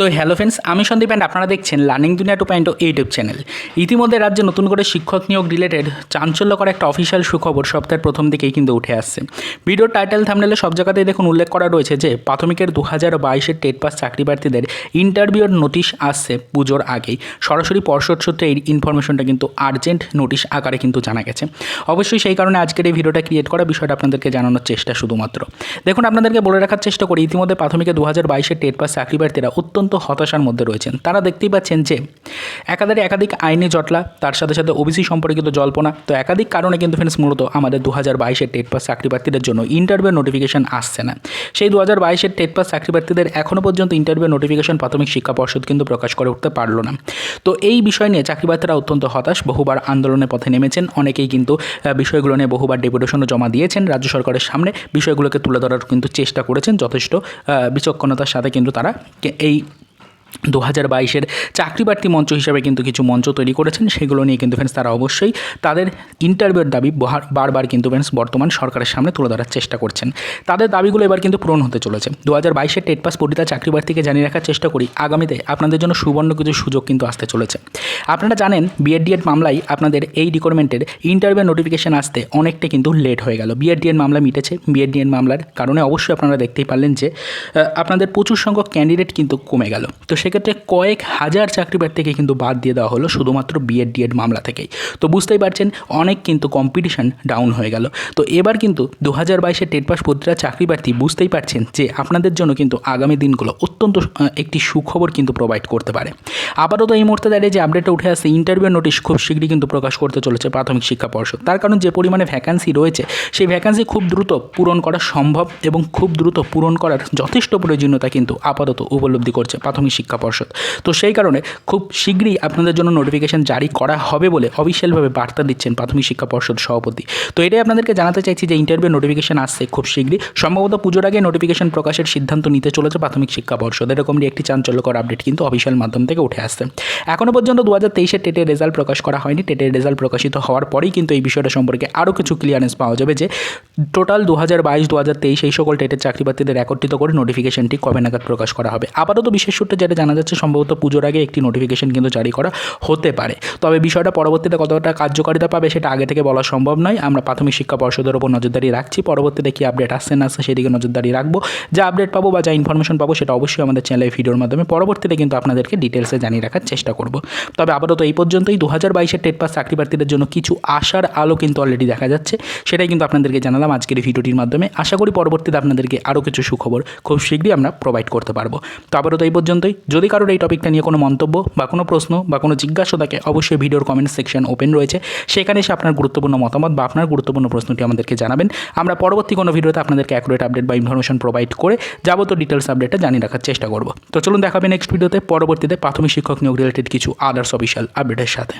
তো hello friends আমি Sandeep and আপনারা দেখছেন লার্নিং দুনিয়া টু পয়েন্ট ইউটিউব চ্যানেল ইতিমধ্যে রাজ্যে নতুন করে শিক্ষক নিয়োগ রিলেটেড চাঞ্চল্যকর একটা অফিসিয়াল সুখবর সপ্তাহের প্রথম দিকেই কিন্তু উঠে আসছে। ভিডিওর টাইটেল থামনেলে সব জায়গাতেই দেখুন উল্লেখ করা রয়েছে যে, প্রাথমিকের দু হাজার বাইশের টেট পাস চাকরি প্রার্থীদের ইন্টারভিউর নোটিশ আসছে পুজোর আগেই। সরাসরি পর্ষদ সূত্রে এই ইনফরমেশনটা কিন্তু আর্জেন্ট নোটিশ আকারে কিন্তু জানা গেছে। অবশ্যই সেই কারণে আজকের এই ভিডিওটা ক্রিয়েট করা বিষয়টা আপনাদেরকে জানানোর চেষ্টা শুধুমাত্র। দেখুন, আপনাদেরকে বলে রাখার চেষ্টা করি, ইতিমধ্যে প্রাথমিকে দু হাজার বাইশের টেট পাস চাকরি প্রার্থীরা অত্যন্ত হতাশার মধ্যে রয়েছেন। তারা দেখতেই পাচ্ছেন যে একাধারে একাধিক আইনি জটলা, তার সাথে সাথে ওবিসি সম্পর্কিত জল্পনা, তো একাধিক কারণে কিন্তু ফ্রেন্ডস মূলত আমাদের দু হাজার বাইশের টেট পাস চাকরি প্রার্থীদের জন্য ইন্টারভিউ নোটিফিকেশন আসছে না। সেই দু হাজার বাইশের টেট পাস চাকরি প্রার্থীদের এখনও পর্যন্ত ইন্টারভিউ নোটিফিকেশন প্রাথমিক শিক্ষা পর্ষদ কিন্তু প্রকাশ করে উঠতে পারল না। তো এই বিষয় নিয়ে চাকরি প্রার্থীরা অত্যন্ত হতাশ, বহুবার আন্দোলনের পথে নেমেছেন। অনেকেই কিন্তু বিষয়গুলো নিয়ে বহুবার ডেপুটেশনও জমা দিয়েছেন। রাজ্য সরকারের সামনে বিষয়গুলোকে তুলে ধরার কিন্তু চেষ্টা করেছেন। যথেষ্ট বিচক্ষণতার সাথে কিন্তু তারা এই দু হাজার বাইশের চাকরি মঞ্চ হিসাবে কিন্তু কিছু মঞ্চ তৈরি করেছেন। সেগুলো নিয়ে কিন্তু ফ্রেন্ডস তারা অবশ্যই তাদের ইন্টারভিউর দাবি বারবার কিন্তু ফ্রেন্ডস বর্তমান সরকারের সামনে তুলে ধরার চেষ্টা করছেন। তাদের দাবিগুলো এবার কিন্তু পূরণ হতে চলেছে। দু হাজার বাইশের টেট পাস পরিতা চাকরি প্রার্থীকে জানিয়ে রাখার চেষ্টা করি। আগামীতে আপনাদের জন্য সুবর্ণ কিছু সুযোগ কিন্তু আসতে চলেছে। আপনারা জানেন বিএড ডিএড মামলায় আপনাদের এই রিকোয়ারমেন্টের ইন্টারভিউ নোটিফিকেশন আসতে অনেকটা কিন্তু লেট হয়ে গেল। বিএড ডিএড মামলা মিটেছে। বিএড ডিএড মামলার কারণে অবশ্যই আপনারা দেখতেই পারলেন যে আপনাদের প্রচুর সংখ্যক ক্যান্ডিডেট কিন্তু কমে গেল। তো সেক্ষেত্রে কয়েক হাজার চাকরি প্রার্থীকে কিন্তু বাদ দিয়ে দেওয়া হলো শুধুমাত্র বিএড ডিএড মামলা থেকেই। তো বুঝতেই পারছেন, অনেক কিন্তু কম্পিটিশন ডাউন হয়ে গেল। তো এবার কিন্তু দু হাজার বাইশের টেট পাস প্রতিটা চাকরি প্রার্থী বুঝতেই পারছেন যে আপনাদের জন্য কিন্তু আগামী দিনগুলো অত্যন্ত একটি সুখবর কিন্তু প্রোভাইড করতে পারে। আপাতত এই মুহূর্তে দাঁড়িয়ে যে আপডেটটা উঠে আসছে ইন্টারভিউ নোটিশ খুব শীঘ্রই কিন্তু প্রকাশ করতে চলেছে প্রাথমিক শিক্ষা পর্ষদ। তার কারণ যে পরিমাণে ভ্যাকান্সি রয়েছে, সেই ভ্যাকান্সি খুব দ্রুত পূরণ করা সম্ভব এবং খুব দ্রুত পূরণ করার যথেষ্ট প্রয়োজনীয়তা কিন্তু আপাতত উপলব্ধি করছে প্রাথমিক শিক্ষা পর্ষদ। তো সেই কারণে খুব শীঘ্রই আপনাদের জন্য নোটিফিকেশন জারি করা হবে বলে অফিসিয়ালভাবে বার্তা দিচ্ছেন প্রাথমিক শিক্ষা পর্ষদ সভাপতি। তো এটাই আপনাদেরকে জানাতে চাইছি যে ইন্টারভিউ নোটিফিকেশন আসছে খুব শীঘ্রই। সম্ভবত পুজোর আগে নোটিফিকেশন প্রকাশের সিদ্ধান্ত নিতে চলেছে প্রাথমিক শিক্ষা পর্ষদ। এরকমই একটি চাঞ্চল্যকর আপডেট কিন্তু অফিসিয়াল মাধ্যম থেকে উঠে আসছে। এখনও পর্যন্ত দু হাজার তেইশের টেটের রেজাল্ট প্রকাশ করা হয়নি। টেটের রেজাল্ট প্রকাশিত হওয়ার পরেই কিন্তু এই বিষয়টা সম্পর্কে আরও কিছু ক্লিয়ারেন্স পাওয়া যাবে যে টোটাল দু হাজার বাইশ দু হাজার তেইশ এই সকল টেটের চাকরি প্রার্থীদের একত্রিত করে নোটিফিকেশনটি কবে নাগাদ প্রকাশ করা হবে। আপাতত বিশেষ সূত্রে যেটা জানা যাচ্ছে, সম্ভবত পুজোর আগে একটি নোটিফিকেশন কিন্তু জারি করা হতে পারে। তবে বিষয়টা পরবর্তীতে কতটা কার্যকারিতা পাবে সেটা আগে থেকে বলা সম্ভব নয়। আমরা প্রাথমিক শিক্ষা পর্ষদের ওপর নজরদারি রাখছি। পরবর্তীতে কি আপডেট আসছে না আসছে সেদিকে নজরদারি রাখব। যা আপডেট পাবো বা যা ইনফরমেশন পাবো সেটা অবশ্যই আমাদের চ্যানেলের ভিডিওর মাধ্যমে। পরবর্তীতে কিন্তু আপনাদেরকে ডিটেলসে জানিয়ে রাখার চেষ্টা করব। তবে আপাতত এই পর্যন্তই। দু হাজার বাইশের টেট পাস চাকরি প্রার্থীদের জন্য কিছু আশার আলো কিন্তু অলরেডি দেখা যাচ্ছে। সেটাই কিন্তু আপনাদেরকে জানালাম আজকের এই ভিডিওটির মাধ্যমে। আশা করি পরবর্তীতে আপনাদেরকে আরও কিছু সুখবর খুব শীঘ্রই আমরা প্রোভাইড করতে পারব। তো আপাতত এই পর্যন্তই। যদি কারোর এই টপিকটা নিয়ে কোনো মন্তব্য বা কোনো প্রশ্ন বা কোনো জিজ্ঞাসা থাকে, অবশ্যই ভিডিওর কমেন্ট সেকশন ওপেন রয়েছে। সেখানে এসে আপনার গুরুত্বপূর্ণ মতামত বা আপনার গুরুত্বপূর্ণ প্রশ্নটি আমাদেরকে জানাবেন। আমরা পরবর্তী কোনো ভিডিওতে আপনাদেরকে অ্যাকুরেট আপডেট বা ইনফরমেশন প্রোভাইড করে যাবতীয় ডিটেলস আপডেটটা জানিয়ে রাখার চেষ্টা করব। তো চলুন দেখাবে নেক্সট ভিডিওতে পরবর্তীতে প্রাথমিক শিক্ষক নিয়োগ রিলেটেড কিছু আদার্স অফিসিয়াল আপডেটের সাথে।